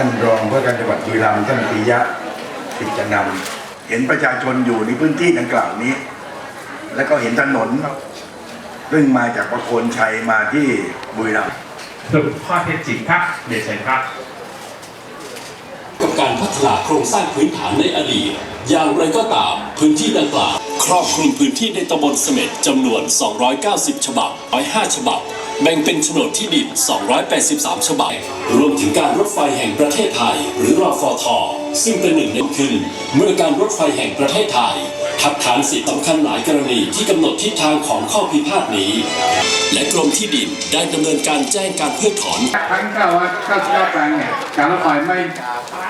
ท่านรองผู้ว่าการจังหวัดบุรีรัมย์ท่านปิยะปิจนำเห็นประชาชนอยู่ในพื้นที่ดังกล่าวนี้ แล้วก็เห็นถนนซึ่งมาจากประโคนชัยมาที่บุรีรัมย์สรุปข้อเท็จจริงครับเดชชัยครับกับการพัฒนาโครงสร้างพื้นฐานในอดีต อย่างไรก็ตามพื้นที่ดังกล่าว ครอบคลุมพื้นที่ในตำบลเสม็ดจำนวน 290 ฉบับ 105 ฉบับ แบ่งเป็นโฉนดที่ดิน 283 ฉบับ รวมถึงการรถไฟแห่งประเทศไทย หรือรอฟทซึ่งเป็นหนึ่งในขึ้น เมื่อการรถไฟแห่งประเทศไทยทัดฐานสิทธิสำคัญหลายกรณีที่กำหนดทิศทางของข้อพิพาทนี้ และกรมที่ดินได้ดำเนินการแจ้งการเพิกถอน ทั้งเก้าวัดเก้าสิบเก้าแปลงเนี่ยการรถไฟไม่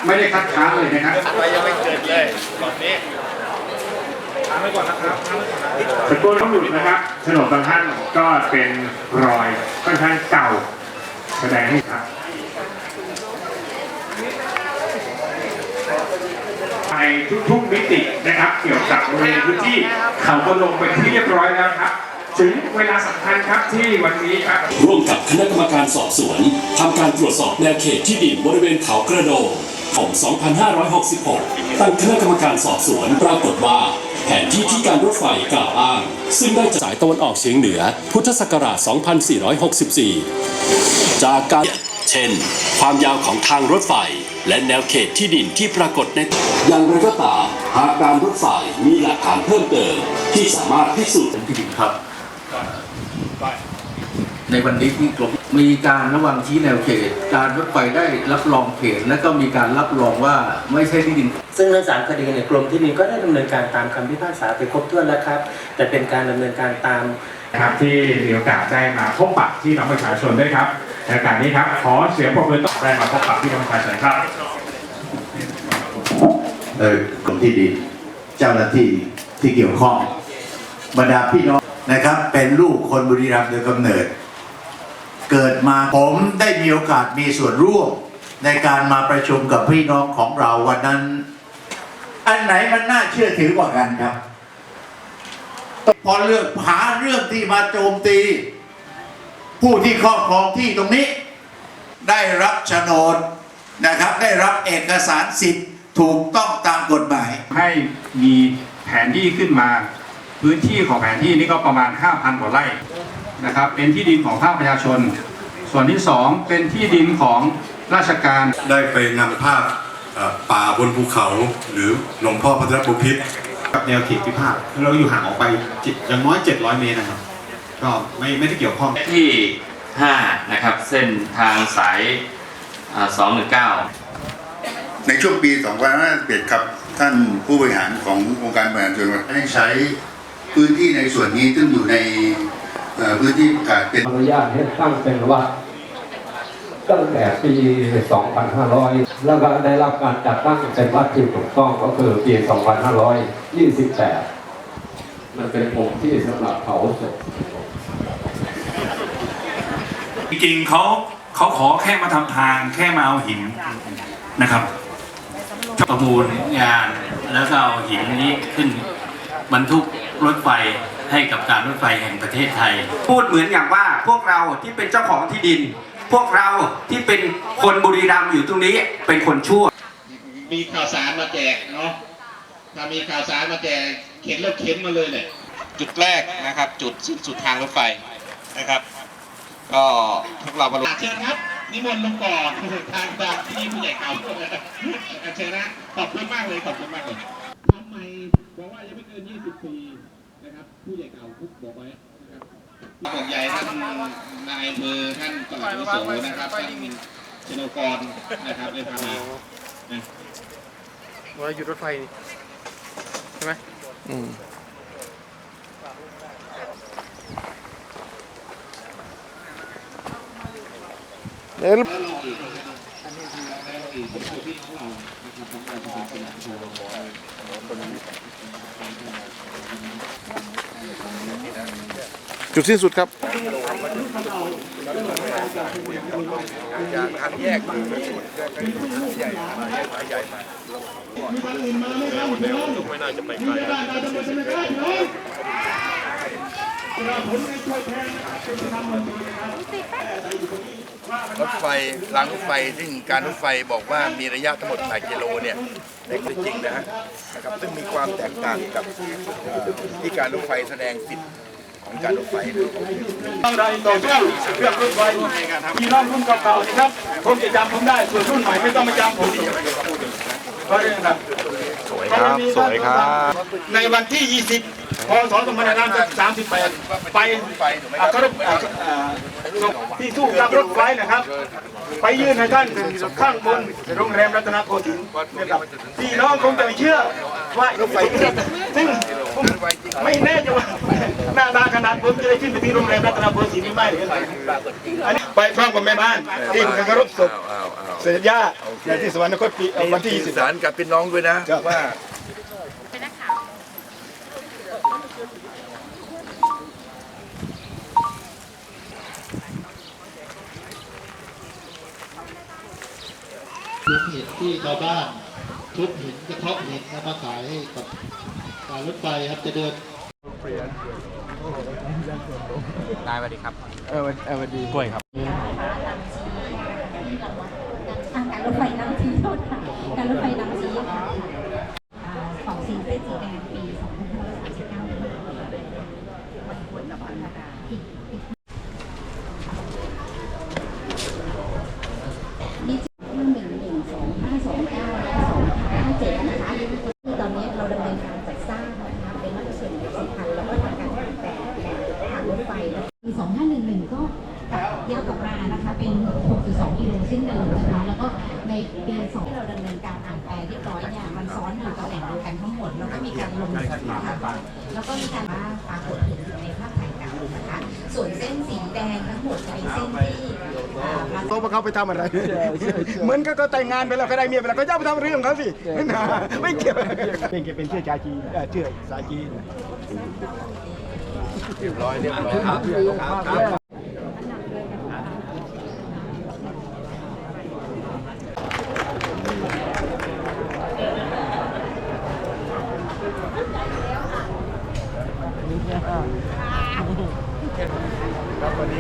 ไม่ได้คัดค้านเลยนะครับไปยังไม่เกิดเลยก่อนนี้ ทำไว้ก่อนนะครับทำไว้ก่อนนะสกุลต้องหลุดนะครับโฉนดบางท่านก็เป็นรอยค่อนข้างเก่า แสดงให้ครับในทุกๆมิตินะครับ เกี่ยวกับบริเวณพื้นที่เขาก็ลงเป็นที่เรียบร้อยแล้วครับ ถึงเวลาสำคัญครับที่วันนี้ครับร่วมกับคณะกรรมการสอบสวนทำการตรวจสอบแนวเขตที่ดินบริเวณเขากระโดงของ 2566 ตั้งคณะกรรมการสอบสวนปรากฏว่าแผน ที่ที่การรถไฟกล่าวอ้าง ซึ่งได้จากสายตะวันออกเฉียงเหนือ พุทธศักราช 2464 จากการเช่น ความยาวของทางรถไฟ และแนวเขตที่ดินที่ปรากฏในอย่างไรก็ตามหากการรถไฟมีหลักฐานเพิ่มเติมที่สามารถพิสูจน์ได้ครับ ในวันนี้ที่กรมมีการระหวังชี้แนวเขต การรถไฟได้รับรองเขต และก็มีการรับรองว่าไม่ใช่ที่ดิน ซึ่งในสามคดีเนี่ยกรมที่ดินก็ได้ดำเนินการตามคำพิพากษาไปครบถ้วนแล้วครับ แต่เป็นการดำเนินการตาม นะครับที่มีโอกาสได้มาพบปะที่น้องประชาชนด้วยครับในโอกาสนี้ครับขอเสียงปรบมือต่อได้มาพบปะที่น้องประชาชนครับเออกรมที่ดินเจ้าหน้าที่ที่เกี่ยวข้องบรรดาพี่น้องนะครับ เป็นลูกคนบุรีรัมย์โดยกำเนิด เกิดมาผมได้มีโอกาสมีส่วนร่วมในการมาประชุมกับพี่น้องของเราวันนั้น อันไหนมันน่าเชื่อถือกว่ากันครับ พอเลือกหาเรื่องที่มาโจมตี ผู้ที่ครอบครองที่ตรงนี้ ได้รับโฉนดนะครับ ได้รับเอกสารสิทธิ์ถูกต้องตามกฎหมาย ให้มีแผนที่ขึ้นมา พื้นที่ของแผนที่นี้ก็ประมาณ 5,000กว่าไร่ นะครับ เป็นที่ดินของภาคประชาชน ส่วนที่สองเป็นที่ดินของราชการได้ไปนำภาพเอ่อป่าบนภูเขา หรือหลวงพ่อพัทรบุพิตรกับแนวเขตพิพาทเราอยู่ห่างออกไปจิตอย่างน้อย 700 เมตรนะครับ ก็ไม่ไม่ได้เกี่ยวข้องที่ 5 นะครับ เส้นทางสายอ่า219 ในช่วงปี2551ครับ ท่านผู้บริหารขององค์การบริหารส่วนจังหวัดให้ใช้พื้นที่ในส่วนนี้ซึ่งอยู่ในเอ่อ พื้นที่ประกาศเป็นอนุญาตให้ตั้งเป็นวัดตั้งแต่ปี 2500 แล้วก็ได้รับการจัดตั้งเป็นวัดที่ถูกต้องก็คือปี 2528 มันเป็นผมที่สำหรับเผาศพจริงๆเขาเขาขอแค่มาทำทางแค่มาเอาหินนะครับประมูลงานแล้วก็เอาหินนี้ขึ้นบรรทุกรถไฟ ให้กับการรถไฟแห่งประเทศไทย พูดเหมือนอย่างว่าพวกเราที่เป็นเจ้าของที่ดิน พวกเราที่เป็นคนบุรีรัมย์อยู่ตรงนี้เป็นคนชั่ว มีข่าวสารมาแจกเนาะถ้ามีข่าวสารมาแจกเข็นแล้วเข็นมาเลยเนี่ยจุดแรกนะครับ จุดสิ้นสุดทางรถไฟนะครับ ก็พวกเรามาลงเชิญครับนิมนต์ลงก่อนทางทางที่ผู้ใหญ่เก่าเชิญนะขอบคุณมากเลยขอบคุณมากเลยทำไมบอกว่ายังไม่เกิน 20 ปี นะครับผู้ใหญ่เก่าคุกบอกไว้นะครับห่วงใหญ่ท่านนายอำเภอท่านปลัดอาวุโสนะครับท่านชนกรนะครับได้พามานะเราหยุดรถไฟใช่ไหม จุดสิ้นสุดครับรถไฟรางรถไฟซึ่งการรถไฟบอกว่ามีระยะทั้งหมด 8 กิโลเนี่ยในข้อเท็จจริงนะฮะนะครับซึ่งมีความแตกต่างกับที่การรถไฟแสดงสิทธิ์ ของการรถไฟนะต้องใดต่อสู้เรื่องรถไฟพี่น้องรุ่นเก่าๆนะครับผมจะจำผมได้ส่วนรุ่นใหม่ไม่ต้องมาจำผมก็เรื่องครับสวยครับสวยครับ ในวันที่ 20 พศ 2538 ไปอะเคารพอะอ่าที่สู้กับรถไฟนะครับ ไปยื่นให้ท่านข้างบนโรงแรมรัตนโกสินทร์นะครับพี่น้องคงจะไม่เชื่อว่ารถไฟซึ่งไม่แน่ใจว่า หน้าตาขนาดผมจะได้ขึ้นไปที่โรงแรมรัตนโกสินทร์หรือไม่หรืออะไรอันนี้ไปพร้อมกับแม่บ้านที่เคารพศพเสด็จย่าในที่สวรรคตปีเอ่อวันที่สื่อสารกับพี่น้องด้วยนะว่าทุบหินที่ชาวบ้านทุบหินกระเทาะหินแล้วมาขายให้กับการรถไฟครับจะเดินนายสวัสดีครับ เออเออวันดี กล้วยครับ การรถไฟนำชี้โทษค่ะการรถไฟนำชี้ค่ะอ่าของสีเส้นสีแดงปี2539นี่หนึ่งหนึ่งสองห้าสองเก้าและสองห้าเจ็ดนะคะคือตอนนี้เราดำเนินการจัดสร้างนะคะเป็นรถส่วนสี่คันแล้วก็ทำการแปลทางรถไฟปี2511 ก็ตัดแยกออกมานะคะ เป็น 6.2 กิโลเส้นเดิมนะคะ แล้วก็ในปี2ที่ เราดำเนินการอ่านแปลเรียบร้อยเนี่ยมันซ้อนอยู่ตำแหน่งเดียวกันทั้งหมดแล้วก็มีการลงแล้วก็มีการว่าปรากฏอยู่ในภาพถ่ายเก่านะคะส่วนเส้นสีแดงทั้งหมดจะเป็นเส้นที่อามาโตมาเขาไปทำอะไร เหมือนก็แต่งงานไปแล้วก็ได้เมียไปแล้วก็จะไปทำเรื่องเขาสิไม่น่าไม่เกี่ยวเป็นเป็นเชื่อชาจีนเอ่อเชื่อสายจีนเรียบร้อยเรียบร้อยครับ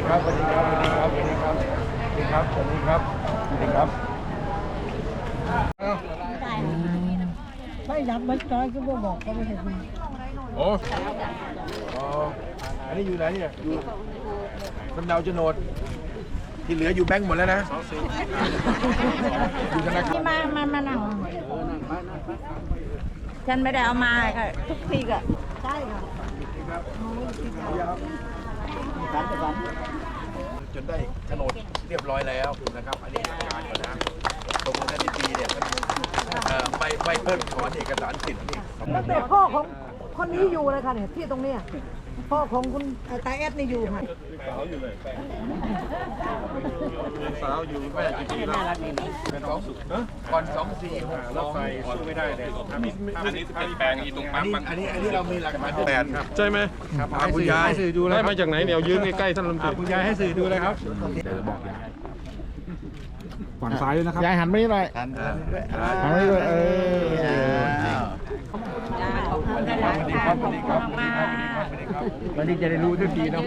ครับสวัสดีครับสวัสดีครับสวัสดีครับสวัสดีครับสวัสดีครับสวัสดีครับสวัสดีครับไม่ยับไม่จ้อยก็บ่บอกก็ไม่เห็นโอ้อ๋ออันนี้อยู่ไหนเนี่ยอยู่สำเนาโฉนดที่เหลืออยู่แบงค์หมดแล้วนะอยู่ธนาคารนี่มามามานั่งฉันไม่ได้เอามาค่ะทุกทีก็ใช่ค่ะ จนได้โฉนดเรียบร้อยแล้วนะครับ อันนี้เป็นการก่อนนะตรงนั้นดีเนี่ยมันเอ่อไม่ไม่เพิ่มถอนเอกสารสิทธิ์นี่ ตั้งแต่พ่อของ คนนี้อยู่เลยค่ะเนี่ยที่ตรงเนี้ยพ่อของคุณเอ่อตาเอสนี่อยู่ค่ะสาวอยู่เลยสาวอยู่แม่กี่ปีแล้วเป็นสองสุดนะก่อนสองสี่หกรถไฟสู้ไม่ได้เลยอันนี้อันนี้เป็นแปลงอีตรงอันปั๊มนี้อันนี้อันนี้เรามีหลักฐานแปดครับใช่ไหมครับให้คุณยายสื่อดูได้มาจากไหนเดี๋ยวยืนใกล้ๆท่านลำตีคุณยายให้สื่อดูเลยครับฝั่งซ้ายด้วยนะครับยายหันไม่ได้หันด้วยหันไม่ได้เออสวัสดี ครับสวัสดีครับสวัสดีครับสวัสดีครับสวัสดีครับวันนี้จะได้รู้ทุกทีเนาะ